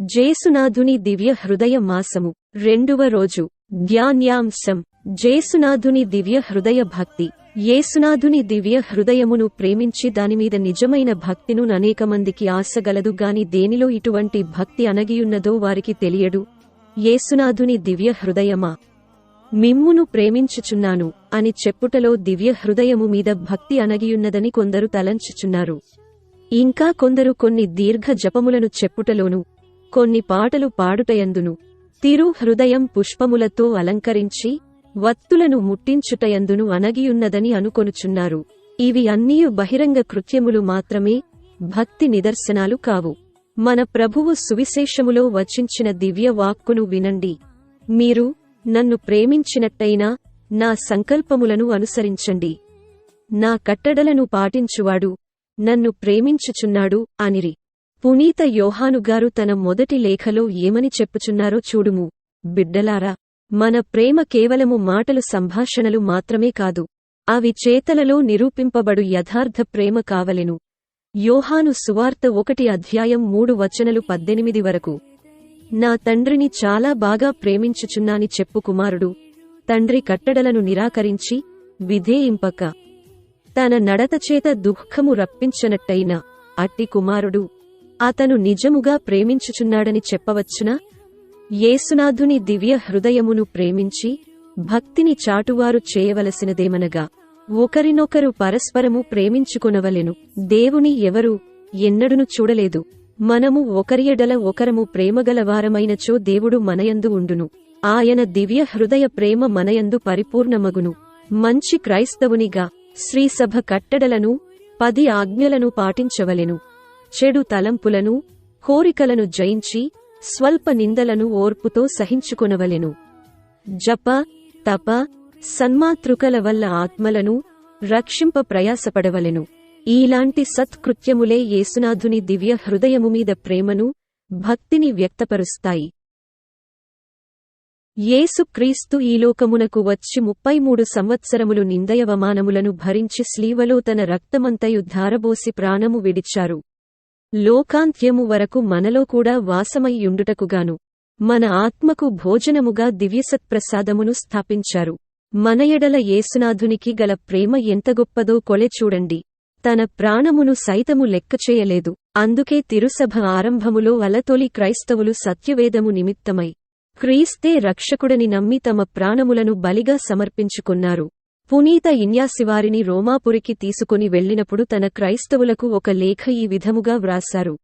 జేసునాథుని దివ్య హృదయ మాసము. రెండవ రోజు ధ్యాన్యాంశం. జేసునాథుని దివ్య హృదయ భక్తి. యేసునాథుని దివ్య హృదయమును ప్రేమించి దానిమీద నిజమైన భక్తిను అనేకమందికి ఆశగలదు గాని దేనిలో ఇటువంటి భక్తి అనగియున్నదో వారికి తెలియడు యేసునాథుని దివ్య హృదయమా? మిమ్మును ప్రేమించుచున్నాను అని చెప్పుటలో దివ్య హృదయము మీద భక్తి అనగియున్నదని కొందరు తలంచుచున్నారు. ఇంకా కొందరు కొన్ని దీర్ఘ జపములను చెప్పుటలోను కొన్ని పాటలు పాడుటయందును. తిరు హృదయం పుష్పములతో అలంకరించి వత్తులను ముట్టించుటయందును అనగియున్నదని అనుకొనుచున్నారు. ఇవి అన్నీ బహిరంగ కృత్యములు మాత్రమే భక్తి నిదర్శనాలు కావు. మన ప్రభువు సువిశేషములో వచించిన దివ్య వాక్కును వినండి. మీరు నన్ను ప్రేమించినట్టయినా నా సంకల్పములను అనుసరించండి. నా కట్టడలను పాటించువాడు నన్ను ప్రేమించుచున్నాడు అనిరి. పునీత యోహానుగారు తన మొదటి లేఖలో ఏమని చెప్పుచున్నారో చూడుము. బిడ్డలారా మన ప్రేమ కేవలము మాటలు సంభాషణలు మాత్రమే కాదు అవి చేతలలో నిరూపింపబడు యథార్థ ప్రేమ కావలెను. యోహాను సువార్త ఒకటి అధ్యాయం మూడు వచనలు పద్దెనిమిది వరకు. నా తండ్రిని చాలా బాగా ప్రేమించుచున్నాని చెప్పు కుమారుడు తండ్రి కట్టడలను నిరాకరించి విధేయింపక తన నడతచేత దుఃఖము రప్పించనట్టయిన అట్టి కుమారుడు అతను నిజముగా ప్రేమించుచున్నాడని చెప్పవచ్చునా? యేసునాథుని దివ్య హృదయమును ప్రేమించి భక్తిని చాటువారు చేయవలసినదేమనగా ఒకరినొకరు పరస్పరము ప్రేమించుకొనవలెను. దేవుని ఎవరు ఎన్నడును చూడలేదు. మనము ఒకరియడల ఒకరము ప్రేమగలవారమైనచో దేవుడు మనయందు ఉండును. ఆయన దివ్య హృదయ ప్రేమ మనయందు పరిపూర్ణమగును. మంచి క్రైస్తవునిగా శ్రీసభ కట్టడలను పది ఆజ్ఞలను పాటించవలెను. చెడు తలంపులను కోరికలను జయించి స్వల్ప నిందలను ఓర్పుతో సహించుకొనవలెను. జప తప సన్మాతృకల వల్ల ఆత్మలను రక్షింప ప్రయాసపడవలెను. ఈలాంటి సత్కృత్యములే యేసునాథుని దివ్య హృదయము మీద ప్రేమను భక్తిని వ్యక్తపరుస్తాయి. యేసుక్రీస్తు ఈ లోకమునకు వచ్చి ముప్పై మూడు సంవత్సరములు నిందయవమానములను భరించి స్లీవలో తన రక్తమంతయు ధారబోసి ప్రాణము విడిచారు. లోకాంత్యము వరకు మనలో కూడా వాసమయ్యుండుటకుగాను మన ఆత్మకు భోజనముగా దివ్యసత్ప్రసాదమును స్థాపించారు. మన ఎడల యేసునాథునికి గల ప్రేమ ఎంత గొప్పదో కొలె చూడండి. తన ప్రాణమును సైతము లెక్కచేయలేదు అందుకే తిరుసభ ఆరంభములో అలతొలి క్రైస్తవులు సత్యవేదము నిమిత్తమై క్రీస్తే రక్షకుడని నమ్మి తమ ప్రాణములను బలిగా సమర్పించుకున్నారు. పునీత ఇన్యాసివారిని రోమాపురికి తీసుకుని వెళ్ళినప్పుడు తన క్రైస్తవులకు ఒక లేఖ ఈ విధముగా వ్రాశారు.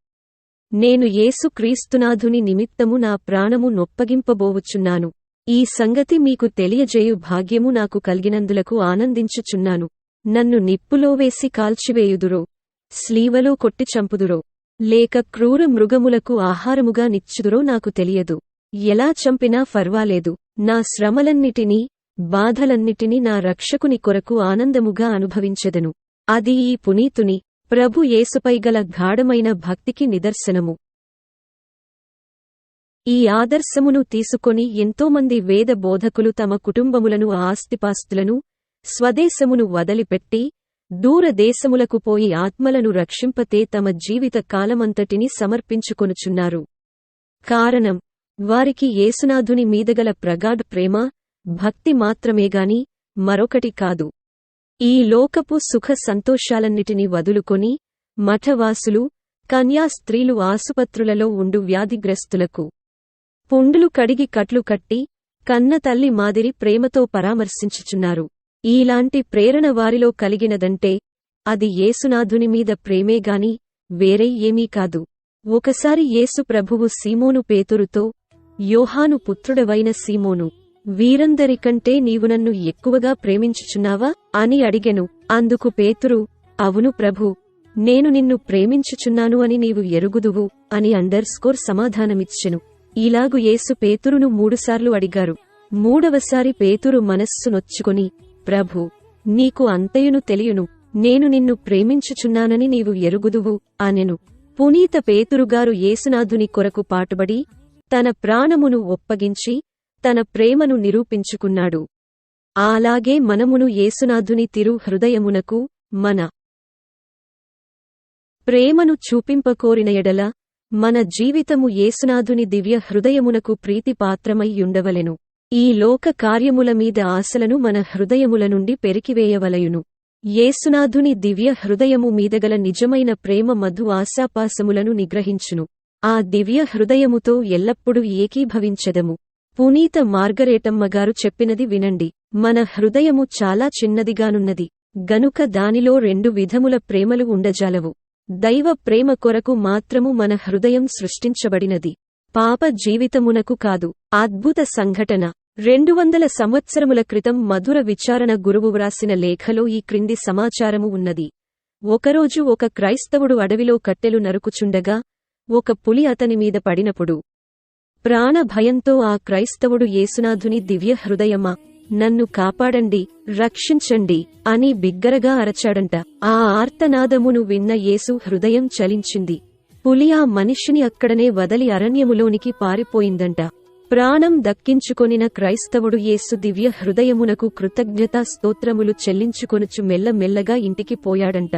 నేను యేసు క్రీస్తునాథుని నిమిత్తము నా ప్రాణము నొప్పగింపబోవుచున్నాను. ఈ సంగతి మీకు తెలియజేయు భాగ్యము నాకు కలిగినందులకు ఆనందించుచున్నాను. నన్ను నిప్పులో వేసి కాల్చివేయుదురో స్లీవలో కొట్టి చంపుదురో లేక క్రూర మృగములకు ఆహారముగా నిచ్చుదురో నాకు తెలియదు. ఎలా చంపినా ఫర్వాలేదు. నా శ్రమలన్నిటినీ బాధలన్నిటినీ నా రక్షకుని కొరకు ఆనందముగా అనుభవించెదను. అది ఈ పునీతుని ప్రభు యేసుపై గల గాఢమైన భక్తికి నిదర్శనము. ఈ ఆదర్శమును తీసుకొని ఎంతోమంది వేద బోధకులు తమ కుటుంబములను ఆస్తిపాస్తులను స్వదేశమును వదలిపెట్టి దూరదేశములకు పోయి ఆత్మలను రక్షింపతే తమ జీవిత కాలమంతటిని సమర్పించుకొనుచున్నారు. కారణం వారికి యేసునాథుని మీదగల ప్రగాఢ ప్రేమ భక్తి మాత్రమేగాని మరొకటి కాదు. ఈ లోకపు సుఖ సంతోషాలన్నిటినీ వదులుకొని మఠవాసులు కన్యా స్త్రీలు ఆసుపత్రులలో ఉండు వ్యాధిగ్రస్తులకు పుండులు కడిగి కట్లు కట్టి కన్న తల్లి మాదిరి ప్రేమతో పరామర్శించుచున్నారు. ఈలాంటి ప్రేరణ వారిలో కలిగినదంటే అది యేసునాథుని మీద ప్రేమేగాని వేరే ఏమీ కాదు. ఒకసారి యేసు ప్రభువు సీమోను పేతురుతో యోహాను పుత్రుడవైన సీమోను వీరందరికంటే నీవు నన్ను ఎక్కువగా ప్రేమించుచున్నావా? అని అడిగెను. అందుకు పేతురు అవును ప్రభు నేను నిన్ను ప్రేమించుచున్నాను అని నీవు ఎరుగుదువు అని అండర్ స్కోర్ సమాధానమిచ్చెను. ఇలాగు యేసు పేతురును మూడుసార్లు అడిగారు. మూడవసారి పేతురు మనస్సు నొచ్చుకొని ప్రభు నీకు అంతయును తెలియను. నేను నిన్ను ప్రేమించుచున్నానని నీవు ఎరుగుదువు అనెను. పునీత పేతురుగారు యేసునాథుని కొరకు పాటుబడి తన ప్రాణమును ఒప్పగించి తన ప్రేమను నిరూపించుకున్నాడు. అలాగే మనమును యేసునాథుని తిరు హృదయమునకు మన ప్రేమను చూపింపకోరిన ఎడల మన జీవితము యేసునాథుని దివ్య హృదయమునకు ప్రీతిపాత్రమయ్యుండవలెను ఈ లోక కార్యముల మీద ఆశలను మన హృదయముల నుండి పెరికివేయవలయును. యేసునాథుని దివ్య హృదయము మీదగల నిజమైన ప్రేమ మధు ఆశాపాసములను నిగ్రహించును. ఆ దివ్య హృదయముతో ఎల్లప్పుడూ ఏకీభవించదము. పునీత మార్గరేటమ్మగారు చెప్పినది వినండి. మన హృదయము చాలా చిన్నదిగానున్నది. గనుక దానిలో రెండు విధముల ప్రేమలు ఉండజాలవు. దైవ ప్రేమ కొరకు మాత్రము మన హృదయం సృష్టించబడినది. పాప జీవితమునకు కాదు. అద్భుత సంఘటన. రెండు వందల సంవత్సరముల క్రితం మధుర విచారణ గురువు వ్రాసిన లేఖలో ఈ క్రింది సమాచారము ఉన్నది. ఒకరోజు ఒక క్రైస్తవుడు అడవిలో కట్టెలు నరుకుచుండగా ఒక పులి అతని మీద పడినప్పుడు ప్రాణ భయంతో ఆ క్రైస్తవుడు యేసునాథుని దివ్య హృదయమా నన్ను కాపాడండి రక్షించండి అని బిగ్గరగా అరచాడంట. ఆ ఆర్తనాదమును విన్న యేసు హృదయం చలించింది. పులి ఆ మనిషిని అక్కడనే వదలి అరణ్యములోనికి పారిపోయిందంట. ప్రాణం దక్కించుకొనిన క్రైస్తవుడు యేసు దివ్య హృదయమునకు కృతజ్ఞతా స్తోత్రములు చెల్లించుకొనుచు మెల్లమెల్లగా ఇంటికి పోయాడంట.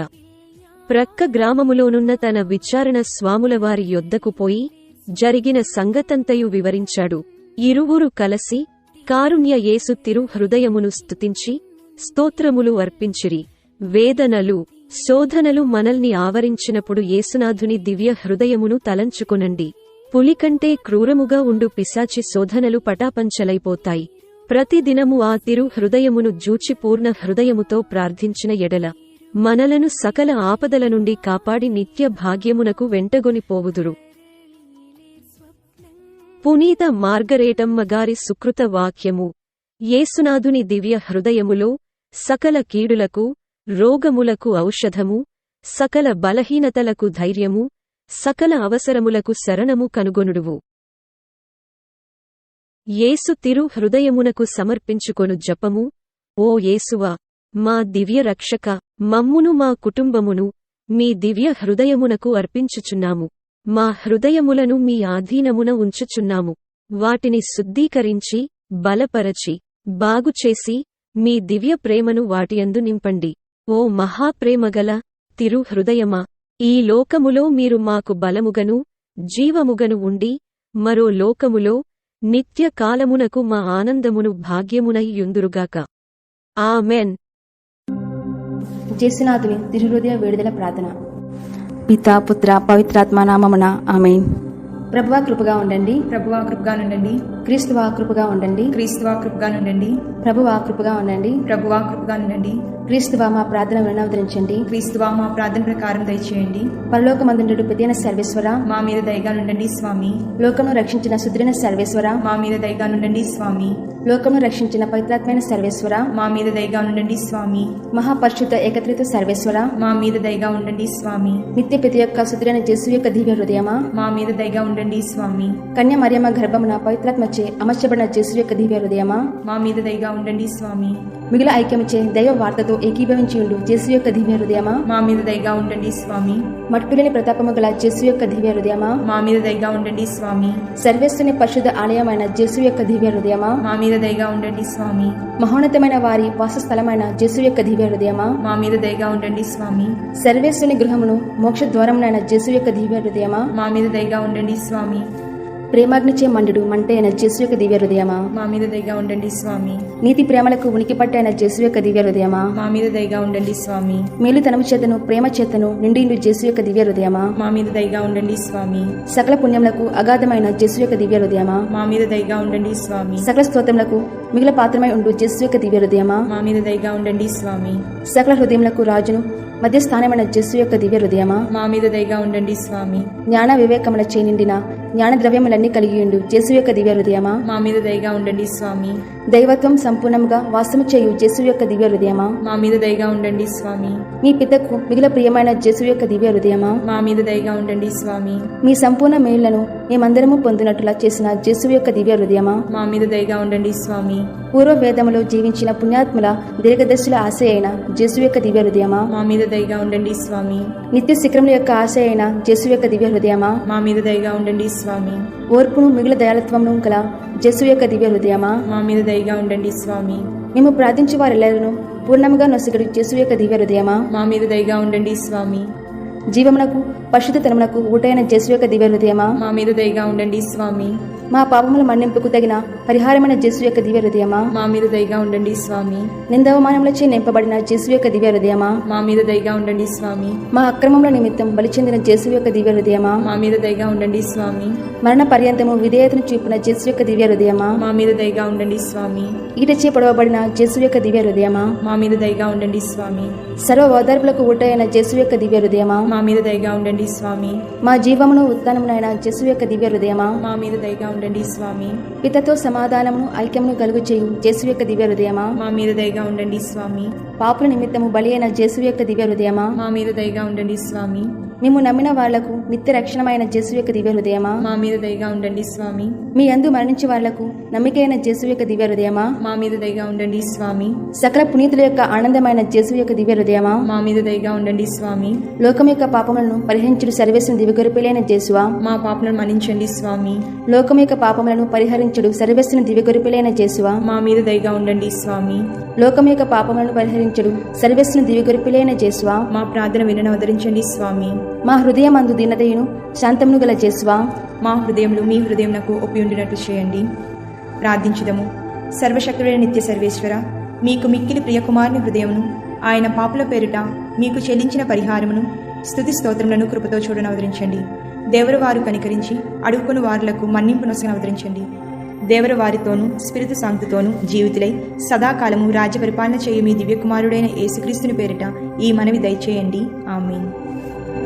ప్రక్క గ్రామములోనున్న తన విచారణ స్వాముల వారి యొద్దకు పోయి జరిగిన సంగతంతయు వివరించాడు. ఇరువురు కలసి కారుణ్య యేసు తిరు హృదయమును స్తుతించి స్తోత్రములు అర్పించిరి. వేదనలు శోధనలు మనల్ని ఆవరించినప్పుడు యేసునాథుని దివ్య హృదయమును తలంచుకొనండి. పులికంటే క్రూరముగా ఉండు పిశాచి శోధనలు పటాపంచలైపోతాయి. ప్రతిదినము ఆ తిరు హృదయమును జూచి పూర్ణ హృదయముతో ప్రార్థించిన ఎడల మనలను సకల ఆపదల నుండి కాపాడి నిత్య భాగ్యమునకు వెంటగొని పోవుదురు పునీత మార్గరేటమ్మ గారి సుకృత వాక్యము. యేసునాథుని దివ్య హృదయములో సకల కీడులకు రోగములకు ఔషధము సకల బలహీనతలకు ధైర్యము సకల అవసరములకు శరణము కనుగొనుడువు. యేసు తిరు హృదయమునకు సమర్పించుకొను జపము. ఓ యేసువా మా దివ్య రక్షక మమ్మును మా కుటుంబమును మీ దివ్య హృదయమునకు అర్పించుచున్నాము. మా హృదయములను మీ ఆధీనమున ఉంచుచున్నాము. వాటిని శుద్ధీకరించి బలపరచి బాగుచేసి మీ దివ్య ప్రేమను వాటియందు నింపండి. ఓ మహాప్రేమగల తిరు హృదయమా ఈ లోకములో మీరు మాకు బలముగను జీవముగను ఉండి మరో లోకములో నిత్య కాలమునకు మా ఆనందమును భాగ్యమునై యుందురుగాక. ఆమెన్! జేసునాథుని తిరుహృదయ విడుదల ప్రార్థన. పిత పుత్ర పవిత్రాత్మ నామమున ఆమె ప్రభువా కృపగా ఉండండి. ప్రభువా కృపగా నుండండి క్రీస్తువా కృపగా ఉండండి. క్రీస్తువా కృపగా నుండండి ప్రభువా కృపగా ఉండండి. ప్రభువా కృపగా నుండండి క్రీస్తువా మా ప్రార్థన వినవదరించండి క్రీస్తువా మా ప్రార్థన ప్రకారం దయచేయండి. పరలోకమందుడు పెద్దైన సర్వేశ్వర. మా మీద దయగా నుండండి స్వామి. లోకమును రక్షించిన సుదృఢ సర్వేశ్వర. మా మీద దయగా నుండండి స్వామి. లోకమును రక్షించిన పవిత్రాత్మైన సర్వేశ్వర మా మీద దయగా ఉండండి స్వామి. మహాపరిశుద్ధ ఏకత్రిత సర్వేశ్వర మా మీద దయగా ఉండండి స్వామి. నిత్య ప్రతి యొక్క సుదృఢ జస్సు యొక్క దివ్య హృదయమా? మా మీద దయగా ఉండండి స్వామి. కన్య మరియమ్మ గర్భమున పవిత్రాత్మచే అమర్చబడిన జస్సు యొక్క దివ్య హృదయమా? మా మీద దయగా ఉండండి స్వామి. మిగిలిన ఐక్యముచే దైవ వార్తతో ఏకీభవించి ఉండు జస్సు యొక్క దివ్య హృదయమా? మా మీద దయగా ఉండండి స్వామి. మట్టులేని ప్రతాపము గల జస్సు యొక్క దివ్య హృదయమా? మా మీద దయగా ఉండండి స్వామి. సర్వేశ్వని పరిశుద్ధ ఆలయమైన జస్సు యొక్క దివ్య హృదయమా? మా మీద దయగా ఉండండి స్వామి. మహోన్నతమైన వారి వాసస్థలమైన జస్సు యొక్క దివ్య హృదయమా? మా మీద దయగా ఉండండి స్వామి. సర్వేశ్వని గృహమును మోక్ష ద్వారమునైన జస్సు యొక్క దివ్య హృదయమా? మా మీద దయగా ఉండండి స్వామి. ప్రేమాగ్నిచే మండుడు మంటైన జస్సు యొక్క దివ్య హృదయమా? మా మీద దయగా ఉండండి స్వామి. నీతి ప్రేమలకు ఉనికి పట్టైన జస్సు యొక్క దివ్య హృదయమా? మా మీద దయగా ఉండండి స్వామి. మేలుతనము చేతను ప్రేమ చేతను నిండి జస్సు యొక్క దివ్య హృదయమా? మా మీద దయగా ఉండండి స్వామి. సకల పుణ్యములకు అగాధమైన జస్సు యొక్క దివ్య హృదయమా? మా మీద దయగా ఉండండి స్వామి. సకల స్తోత్రములకు మిగిలిన పాత్రమై ఉండు జస్సు యొక్క దివ్య హృదయమా? మా మీద దయగా ఉండండి స్వామి. సకల హృదయములకు రాజును మధ్య స్థానమైన జస్సు యొక్క దివ్య హృదయమా? మా మీద దయగా ఉండండి స్వామి. జ్ఞాన వివేకముల చేనిండిన జ్ఞాన ద్రవ్యములన్నీ కలిగి ఉండు జస్సు యొక్క దివ్య హృదయమా మా మీద దయగా ఉండండి స్వామి. దైవత్వం సంపూర్ణముగా వాసము చేయు జస్సు యొక్క దివ్య హృదయమా మా మీద దయగా ఉండండి స్వామి. మీ పితకు మిగిలిన ప్రియమైన జస్సు యొక్క దివ్య హృదయమా మా మీద దయగా ఉండండి స్వామి. మీ సంపూర్ణ మేలులను మేమందరము పొందినట్లుగా చేసిన జస్సు యొక్క దివ్య హృదయమా మా మీద దయగా ఉండండి స్వామి. పూర్వ వేదములో జీవించిన పుణ్యాత్ముల దీర్ఘదర్శుల ఆశ అయిన జస్సు యొక్క దివ్య హృదయమా మా మీద దయగా ఉండండి స్వామి. నిత్య శిఖరముల యొక్క ఆశ అయిన జస్సు యొక్క దివ్య హృదయమా మా మీద దయగా ఉండండి స్వామి ఓర్పును మిగిలిన దయాలత్వమును గల జస్సు యొక్క దివ్య హృదయమా? మా మీద దయగా ఉండండి స్వామి. మేము ప్రార్థించే వారెల్లరూ పూర్ణముగా నొసగడు జస్సు యొక్క దివ్య హృదయమా? మా మీద దయగా ఉండండి స్వామి. జీవమునకు పరిశుద్ధతనమునకు ఊటైన జస్సు యొక్క దివ్య హృదయమా? మా మీద దయగా ఉండండి స్వామి. మా పాపముల మన్నింపుకు తగిన పరిహారమైన జస్సు యొక్క దివ్య హృదయమా? మా మీద దయగా ఉండండి స్వామి. నిందవమానములచే నింపబడిన జస్సు యొక్క దివ్య హృదయమా? మా మీద దయగా ఉండండి స్వామి. మా అక్రమముల నిమిత్తం బలి చెందిన జస్సు యొక్క దివ్య హృదయమా? మా మీద దయగా ఉండండి స్వామి. మరణ పర్యంతము విధేయతను చూపిన జస్సు యొక్క దివ్య హృదయమా? మా మీద దయగా ఉండండి స్వామి. ఈటచే పొడవబడిన జస్సు యొక్క దివ్య హృదయమా? మా మీద దయగా ఉండండి స్వామి. సర్వ ఓదార్పులకు ఊటైన జస్సు యొక్క దివ్య హృదయమా? మా మీద దయగా ఉండండి స్వామి. మా జీవమును ఉత్తానమునైన జస్సు యొక్క దివ్య హృదయమా? మా మీద దయగా ఉండండి స్వామి. పితతో సమాధానమును ఐక్యమును కలుగు చేయు జస్సు యొక్క దివ్య హృదయమా? మా మీద దయగా ఉండండి స్వామి. పాపుల నిమిత్తము బలి అయిన జస్సు యొక్క దివ్య హృదయమా? మా మీద దయగా ఉండండి స్వామి. మేము నమ్మిన వాళ్ళకు నిత్య రక్షణమైన జస్సు యొక్క దివ్య హృదయమా? మా మీద దయగా ఉండండి స్వామి. మీ అందు మరణించే వాళ్ళకు నమ్మికైన జస్సు యొక్క దివ్య హృదయమా? మా మీద దయగా ఉండండి స్వామి. సకల పునీతుల యొక్క ఆనందమైన జస్సు యొక్క దివ్య హృదయమా? మా మీద దయగా ఉండండి స్వామి. లోకం యొక్క పాపములను పరిహరించుడు సర్వేశ్వరుని దివ్యగొరిపిలైన జేసువా మా పాపలను మన్నించండి స్వామి. లోకం యొక్క పాపములను పరిహరించుడు సర్వేశ్వరుని దివ్యగొరిపిలైన జేసువా మా మీద దయగా ఉండండి స్వామి. లోకం యొక్క పాపములను పరిహరించుడు సర్వేశ్వరుని దివ్యగొరిపిలైన జేసువా. మా ప్రార్థన వినను అవతరించండి స్వామి. మా హృదయమందు దీనదయును శాంతమును గల జేసువా. మా హృదయంలో మీ హృదయంనకు ఒప్పి ఉండినట్లు చేయండి. ప్రార్థించుదము. సర్వశక్తుడైన నిత్య సర్వేశ్వర మీకు మిక్కిలి ప్రియకుమారుని హృదయమును ఆయన పాపుల పేరిట మీకు చెల్లించిన పరిహారమును స్తుతి స్తోత్రములను కృపతో చూడను అవతరించండి దేవరు వారు కనికరించి అడుగుకుని వారులకు మన్నింపు నొసగను అవతరించండి దేవర వారితోనూ స్పిరితు జీవితులై సదాకాలము రాజ్య పరిపాలన చేయు మీ దివ్యకుమారుడైన యేసుక్రీస్తుని పేరిట ఈ మనవి దయచేయండి. ఆమీన్.